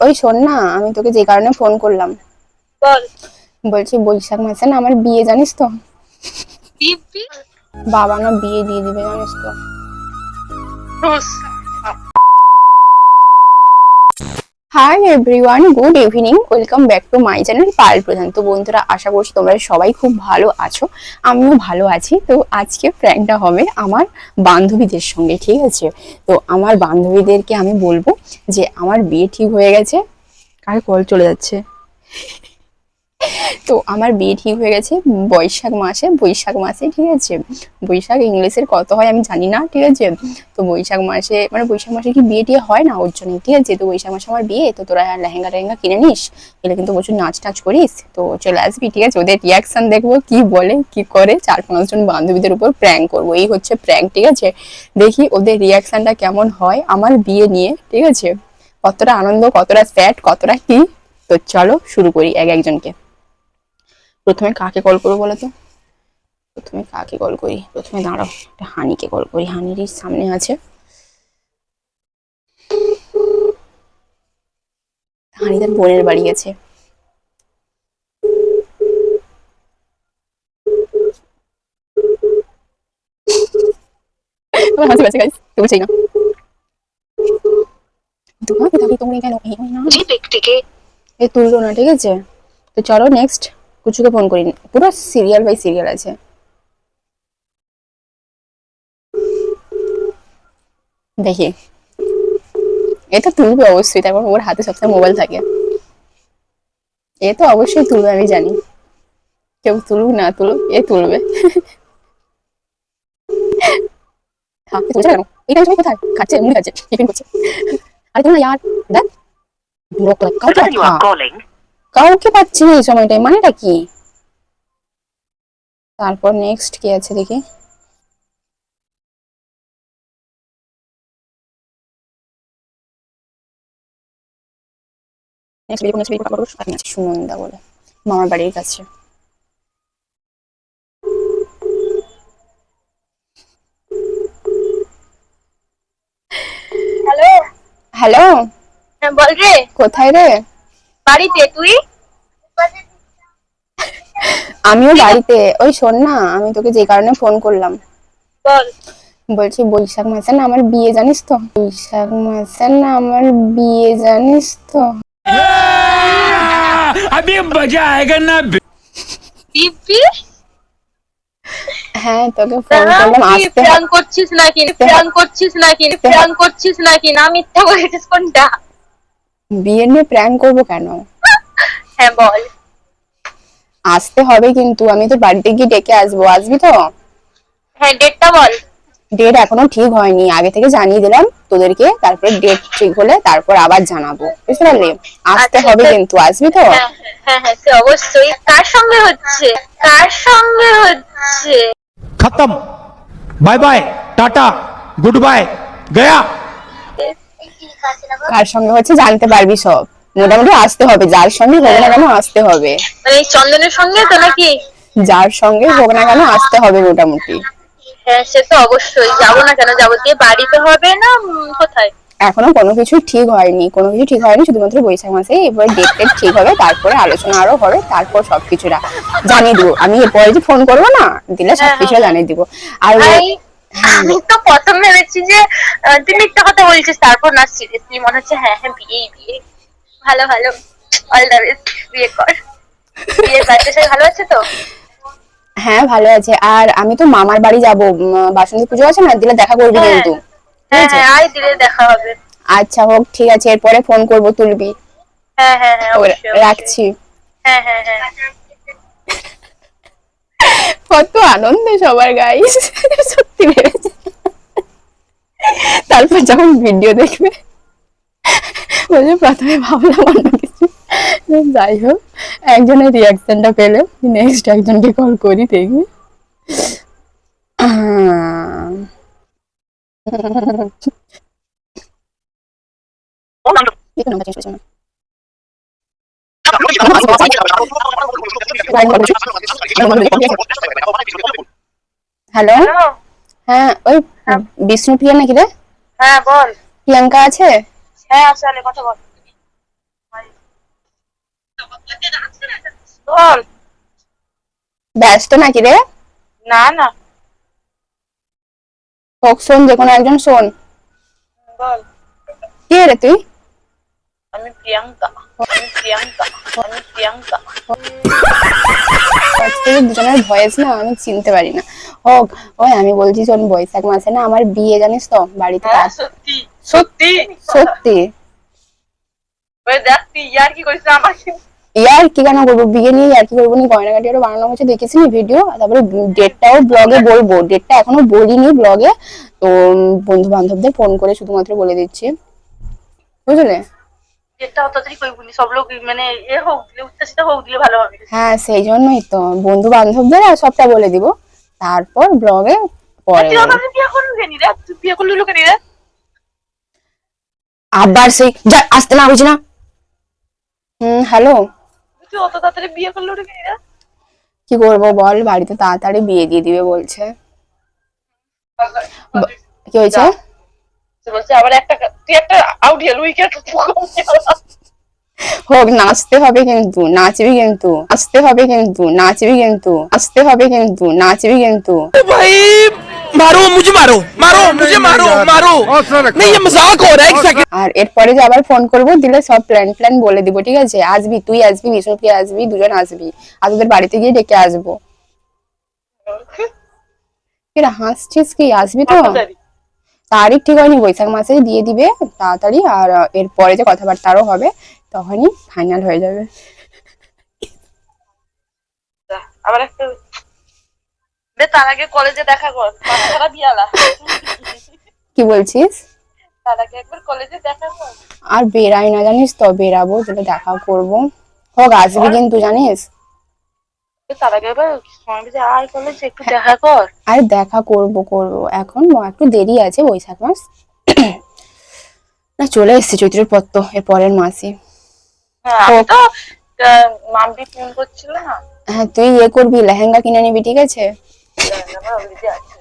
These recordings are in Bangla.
ওই শোন না আমি তোকে যে কারণে ফোন করলাম। বল। বলছি বৈশাখ মাসে না আমার বিয়ে জানিস তো? বাবা? না বিয়ে দিয়ে দিবে জানিস তো? Hi everyone good evening welcome back to my channel Pal Pradhan তো বন্ধুরা, আশা করছি তোমরা সবাই খুব ভালো আছো। আমিও ভালো আছি। তো আজকে প্র্যাঙ্কটা হবে আমার বান্ধবীদের সঙ্গে, ঠিক আছে? তো আমার বান্ধবীদেরকে আমি বলব যে, আমার বিয়ে ঠিক হয়ে গেছে কার কল চলে যাচ্ছে। তো আমার বিয়ে ঠিক হয়ে গেছে বৈশাখ মাসে বৈশাখ মাসে, ঠিক আছে? বৈশাখ ইংলিশের কত হয় আমি জানি না, ঠিক আছে? তো বৈশাখ মাসে মানে বৈশাখ মাসে কি বিয়ে টিয়ে হয় না ওর জন্য, ঠিক আছে? তো বৈশাখ মাসে আমার বিয়ে, তো তোরা লেহেঙ্গা টেহেঙ্গা কিনে নিস? এলে কিন্তু প্রচুর নাচ টাচ করিস, তো চলে আসবি, ঠিক আছে? ওদের রিয়াকশন দেখব, কি বলে, কি করে? চার পাঁচজন বান্ধবীদের উপর প্র্যাঙ্ক করব, এই হচ্ছে প্র্যাঙ্ক ঠিক আছে? দেখি ওদের রিয়াকশনটা কেমন হয় আমার বিয়ে নিয়ে, ঠিক আছে? কতটা আনন্দ, কতটা স্যাড কতটা কি? তো চলো শুরু করি এক একজনকে। প্রথমে কাকে কল করব বলো তো প্রথমে কাকে কল করি? প্রথমে দাঁড়াও একটা হানিকে কল করি। হানিরই সামনে আছে। হানি তার বোনের বাড়ি গেছে আমার হাসি পাচ্ছে গাইস তবু চাই না। দোকানে থাকি তোমরা কেন? এই না। যে ব্যক্তিকে এ তুললো না ঠিক আছে? তো চলো নেক্সট কুচুকে ফোন করি পুরো সিরিয়াল বাই সিরিয়াল আছে। দেখি। এটা তুলবে অবশ্যই তারপর ওর হাতে সবসময় মোবাইল থাকে। এ তো অবশ্যই তুলবে আমি জানি। কেউ তুলুক না তুলুক এ তুলবে। সবাই কোথায়? খাচ্ছে মুড়ি খাচ্ছে টিফিন করছে। আরে তুমি ইয়ার দেখ। বিরক্ত লাগে। কাউকে পাচ্ছি না এই সময়টায় মানেটা কি? তারপর নেক্সট কি আছে দেখি? সুনন্দা বলে মামার বাড়ির কাছে। হ্যালো হ্যালো হ্যাঁ বল রে। কোথায় রে? বাড়িতে তুই? আমিও বাড়িতে ওই শোন না আমি তোকে যে কারণে ফোন করলাম বল বলছি বৈশাখ মাসে না আমার বিয়ে জানিস তো বৈশাখ মাসে না আমার বিয়ে জানিস তো अभी मजा आएगा ना দিব্যি হ্যাঁ তোকে ফোন করলাম আসতে হবে। প্ল্যান করছিস নাকি প্ল্যান করছিস নাকি প্ল্যান করছিস নাকি না মিথ্যা বলেছিস কোনটা বিয়ে নিয়ে প্র্যাঙ্ক করবো কেন হ্যাঁ বল আসতে হবে কিন্তু আমি তো বাড়িতে গিয়ে ডেকে আসব আসবি তো? হ্যাঁ ডেটটা বল। ডেট এখনও ঠিক হয়নি আগে থেকে জানিয়ে দিলাম তোদেরকে তারপরে ডেট ঠিক হলে তারপর আবার জানাব বুঝতে পারলি? আসতে আচ্ছা, হবে কিন্তু আসবি তো? হ্যাঁ হ্যাঁ, হ্যাঁ, হ্যাঁ অবশ্যই। কার সঙ্গে হচ্ছে? কার সঙ্গে হচ্ছে? খতম। Bye bye tata good bye Gaya. কার সঙ্গে হচ্ছে জানতে পারবি সব। মোটামুটি আসতে হবে যার সঙ্গে হোক না কেন আসতে হবে। মানে চন্দনের সঙ্গে তো নাকি? যার সঙ্গে হোক না কেন আসতে হবে মোটামুটি। হ্যাঁ সে তো অবশ্যই। যাব না কেন? যাব দিয়ে বাড়িতে হবে না? কোথায়? এখনও কোনো কিছু ঠিক হয়নি। কোনো কিছু ঠিক হয়নি শুধুমাত্র বৈশাখ মাসে এবার ডেট টেট ঠিক হবে তারপরে আলোচনা আরও হবে তারপর সবকিছুটা জানিয়ে দিব। আমি এরপরে যে ফোন করব না দিলে সবকিছু জানিয়ে দিব। আর আমি তো প্রথম ভেবেছি যে তুই মিথ্যা কথা বলছিস তারপর না সিরিয়াসলি মনে হচ্ছে হ্যাঁ হ্যাঁ বিয়ে বিয়ে ভালো ভালো। অল দ্য বেস্ট বিয়ে কর। বাচ্চা সবাই ভালো আছে তো? হ্যাঁ ভালো আছে। আর আমি তো মামার বাড়ি যাব। বাসন্তী পুজো আছে না? দিলে দেখা করবি হ্যাঁ। কিন্তু। হ্যাঁ হ্যাঁ আয় দিলে দেখা হবে। আচ্ছা হোক ঠিক আছে। এরপরে ফোন করব তুলবি। হ্যাঁ হ্যাঁ হ্যাঁ। রাখছি। হ্যাঁ হ্যাঁ হ্যাঁ। কত আনন্দ সবার গাইস। সত্যি ভেবেছে। তারপর যখন ভিডিও দেখবে। বলছে প্রথমে ভাবলাম অন্য কিছু। যাই হোক একজনের রিয়াকশনটা পেলে নেক্সট একজনকে কল করি দেখি। হ্যালো হ্যালো হ্যাঁ ওই বিষ্ণুপ্রিয়া নাকি রে? হ্যাঁ বল। প্রিয়াঙ্কা আছে? হ্যাঁ আছে আলে কথা বল। ব্যস্ত নাকি রে? না না। হোক শোন যে কোনো একজন শোন। বল। কে রে তুই? আমি প্রিয়াঙ্কা। আমি প্রিয়াঙ্কা। আমি প্রিয়াঙ্কা। দুজনের ভয়েস না আমি চিনতে পারি না। হোক ওই আমি বলছি শোন বৈশাখ মাসে না আমার বিয়ে জানিস তো? বাড়িতে হ্যাঁ, সত্যি? সত্যি। ইয়ার কি ইয়ার কেন করব? বিয়ে নিয়ে আর কি করব নি? গয়নাগাটি আরও বানানো হচ্ছে দেখেছি ভিডিও তারপরে ডেটটাও ব্লগে বলব। ডেটটা এখনও বলিনি ব্লগে তো বন্ধু বান্ধবদের ফোন করে শুধুমাত্র বলে দিচ্ছি। বুঝলে? মানে এ হোক দিলে হোক দিলে ভালো হ্যাঁ সেই জন্যই তো। বন্ধু বান্ধবদের আর সবটা বলে দিব। তারপর ব্লগে পরে বিয়ে করলি লোকে রে? আবার সেই যা আসতে না বুঝি না। হুম হ্যালো তুই অত তাড়াতাড়ি বিয়ে করল রে মেয়েরা? রে কি করব বল বাড়িতে তাড়াতাড়ি বিয়ে দিয়ে দিবে বলছে। কি হয়েছে? বলছে আবার একটা তুই একটা আউট হেল উইকেট হোক নাচতে হবে কিন্তু নাচবি কিন্তু নাচতে হবে কিন্তু নাচবি কিন্তু নাচতে হবে কিন্তু নাচবি কিন্তু भाई मारो मुझे मारो मारो मुझे मारो मारो नहीं ये मजाक हो रहा है एक सेकंड আর এরপরে যে আবার ফোন করবো দিলে সব প্ল্যান প্ল্যান বলে দিব ঠিক আছে আসবি তুই আসবি বিষ্ণুপ্রিয়া আসবি দুজন আসবি আর তোদের বাড়িতে গিয়ে ডেকে আসবো কিরা হাসছিস কি আসবি তো তারিখ ঠিক হয়নি বৈশাখ মাসে দিয়ে দিবে তাড়াতাড়ি আর এরপরে যে কথাবার্তা আরও হবে তখনই ফাইনাল হয়ে যাবে। আবার একটা তার আগে কলেজে দেখা কর বিয়ালা কি বলছিস? তার আগে একবার কলেজে দেখা কর। আর বেরাই না জানিস তো বেরাবো যেটা দেখা করব। হোক আসবি কিন্তু জানিস? তার আগে এবার সময় বেঁচে আয় কলেজে একটু দেখা কর। আর দেখা করব করব। এখন একটু দেরি আছে বৈশাখ মাস। না চলে এসেছে চৈত্রের পর তো এর পরের মাসে হ্যাঁ মাম্পি ফোন করছিল না। হ্যাঁ তুই ইয়ে করবি লেহেঙ্গা কিনে নিবি ঠিক আছে? আছে।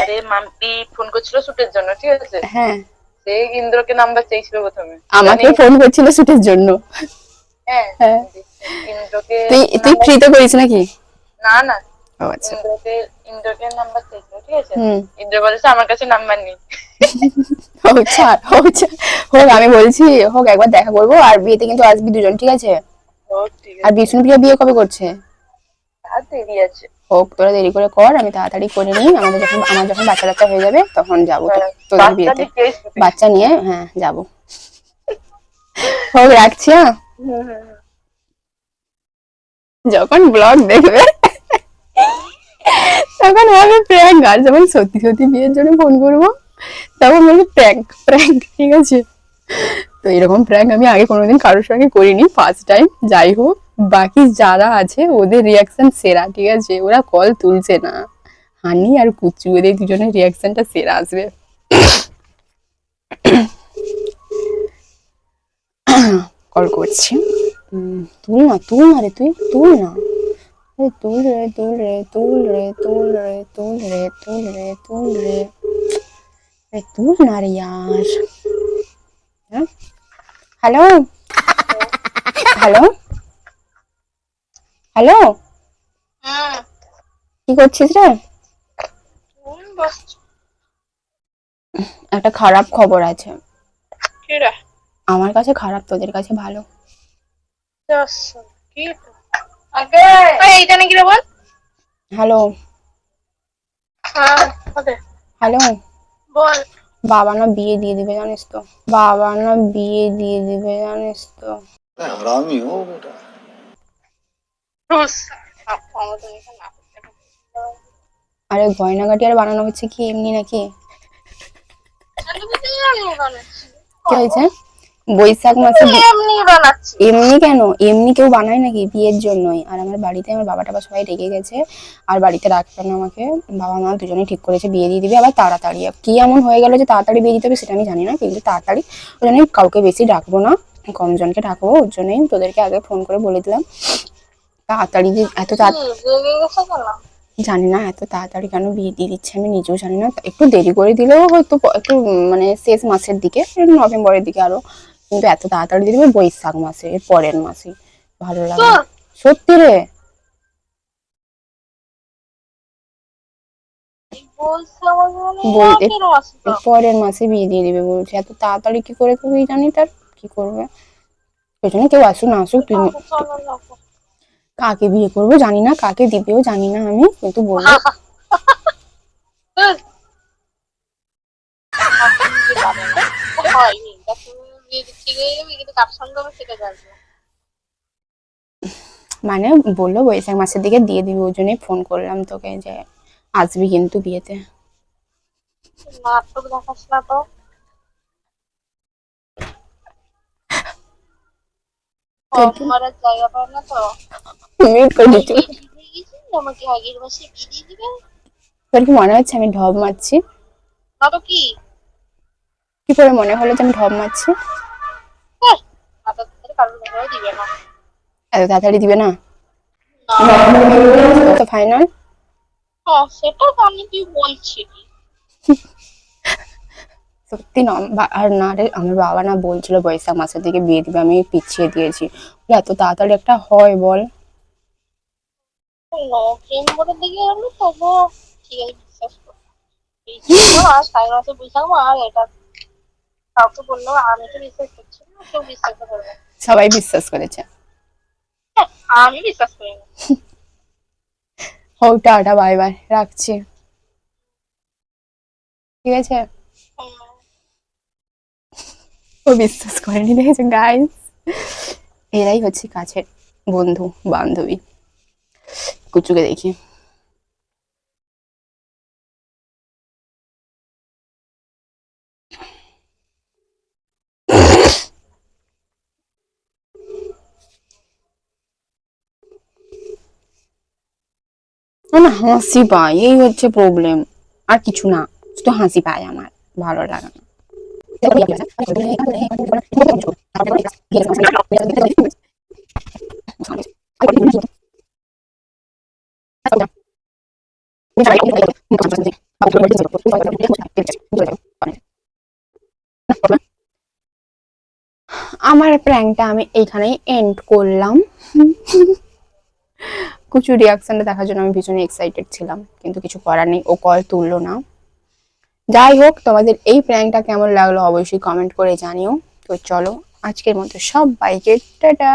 আরে মাম্পি ফোন করছিল শুটের জন্য ঠিক আছে? হ্যাঁ। সে ইন্দ্রকে নাম্বার চাইছিল প্রথমে। আমাকে ফোন করছিল শুটের জন্য। হ্যাঁ হ্যাঁ। ইন্দ্রকে তুই ফ্রিতে করিস নাকি? না না। ও আচ্ছা। ইন্দ্রকে ইন্দ্রকে নাম্বার চাইছিল ঠিক আছে? ইন্দ্র বলেছে আমার কাছে নাম্বার নেই। হোক ছাড় হোক হোক আমি বলছি হোক একবার দেখা করব। আর বিয়েতে কিন্তু আসবি দুজন ঠিক আছে? আর বিষ্ণুপ্রিয়া বিয়ে কবে করছে? আর দেরি আছে। হোক তোরা দেরি করে কর আমি তাড়াতাড়ি করে নিই। আমাদের যখন আমার যখন বাচ্চা কাচ্চা হয়ে যাবে তখন যাব তো- তোদের বিয়েতে? বাচ্চা নিয়ে হ্যাঁ যাব। হোক রাখছি হ্যাঁ। যখন ব্লগ দেখবে, তখন হবে প্র্যাঙ্ক আর যখন সত্যি সত্যি বিয়ের জন্য ফোন করব, তখন বলবে প্র্যাঙ্ক প্র্যাঙ্ক ঠিক আছে? তো এরকম প্র্যাঙ্ক আমি আগে কোনোদিন কারোর সঙ্গে করিনি ফার্স্ট টাইম যাই হোক, বাকি যারা আছে, ওদের রিয়াকশন সেরা, ঠিক আছে? ওরা কল তুলছে না। হানি আর কুচু ওদের দুজনের রিয়াকশনটা সেরা আসবে। কল করছি। তুল না তুল না রে তুই তুল না। আরে তুল রে তুল রে তুল রে তুল রে তুল রে তুল রে তুল রে। আরে তুল না রে यार হ্যাঁ? হ্যালো? হ্যালো? হ্যালো? হুম কি করছিস রে? একটা খারাপ খবর আছে। কি রে? আমার কাছে খারাপ তোদের কাছে ভালো। হ্যালো হ্যালো বল? বাবা না বিয়ে দিয়ে দিবে জানিস তো। বাবা না বিয়ে দিয়ে দিবে জানিস তো। আরে গয়নাঘাটি আর বানানো হচ্ছে কি এমনি নাকি? কি হয়েছে? বৈশাখ মাসে এমনি বানাচ্ছি। এমনি কেন? এমনি কেউ বানায় নাকি বিয়ের জন্যই? আর আমার বাড়িতে আমার বাবা টাবা সবাই রেগে গেছে আর বাড়িতে রাখবে না আমাকে। বাবা মা দুজনেই ঠিক করেছে বিয়ে দিয়ে দিবে আবার তাড়াতাড়ি। কি এমন হয়ে গেল যে তাড়াতাড়ি বিয়ে দিতে হবে সেটা আমি জানি না কিন্তু তাড়াতাড়ি ওই জন্যই কাউকে বেশি ডাকবো না কম জনকে ডাকবো ওর জন্যই তোদেরকে আগে ফোন করে বলে দিলাম। তাড়াতাড়ি যে এত তাড়াতাড়ি জানি না এত তাড়াতাড়ি কেন বিয়ে দিয়ে দিচ্ছে আমি নিজেও জানি না। একটু দেরি করে দিলেও হয়তো একটু মানে শেষ মাসের দিকে নভেম্বরের দিকে আরও কিন্তু এত তাড়াতাড়ি দিয়ে দেবে বৈশাখ মাসে এর পরের মাসে ভালো লাগে। সত্যি রে? পরের মাসে বিয়ে দিয়ে দিবে বলছে। এত তাড়াতাড়ি কি করে করবে জানি তার? কি করবে? ওই জন্য কেউ আসুক না আসুক তুই না। কাকে বিয়ে করব জানি না কাকে দিবেও জানি না আমি কিন্তু বলব হয়নি ঠিক হয়ে যাবে? কিন্তু কার সঙ্গে সেটা জানব। মানে বলল বৈশাখ মাসের দিকে দিয়ে দিবি ওই জন্যই ফোন করলাম তোকে যে আসবি কিন্তু বিয়েতে। নাটক দেখাস না তো। মারার জায়গা পায় না তো। আমাকে আগের মাসে বিয়ে দিবে? তোর কি মনে হচ্ছে আমি ঢব মারছি? কি? কি করে মনে হলো যে আমি ঢব মারছি? এত তাড়াতাড়ি দিবে না? তো ফাইনাল সেটা তুই বলছিলি সত্যি না আর না রে আমার বাবা না বলছিল বৈশাখ মাসের দিকে বিয়ে দিবে আমি পিছিয়ে দিয়েছি। এত তাড়াতাড়ি একটা হয় বল। নভেম্বরের দিকে আমি তবুও ঠিক আছে বিশ্বাস করি মাস সাড়ে মাসে মাস এটা কাউকে বললেও আমি তো বিশ্বাস করছি সবাই বিশ্বাস করেছে। আমি বিশ্বাস করি হোক টাটা বাই বাই রাখছি। ঠিক আছে? ও বিশ্বাস করেনি দেখেছে গাইস এরাই হচ্ছে কাছের বন্ধু বান্ধবী। কুচুকে দেখি। না, হাসি পায়, এই হচ্ছে প্রবলেম আর কিছু না, শুধু হাসি পায় আমার, ভালো লাগে না। আমার প্র্যাঙ্কটা আমি এইখানেই এন্ড করলাম। কুচু রিয়াকশনটা দেখার জন্য আমি ভীষণ এক্সাইটেড ছিলাম, কিন্তু কিছু করার নেই, ও কল তুললো না। যাই হোক, তোমাদের এই প্র্যাঙ্কটা কেমন লাগল অবশ্যই কমেন্ট করে জানিও। তো চলো, আজকের মতো সব বাইকের টাটা!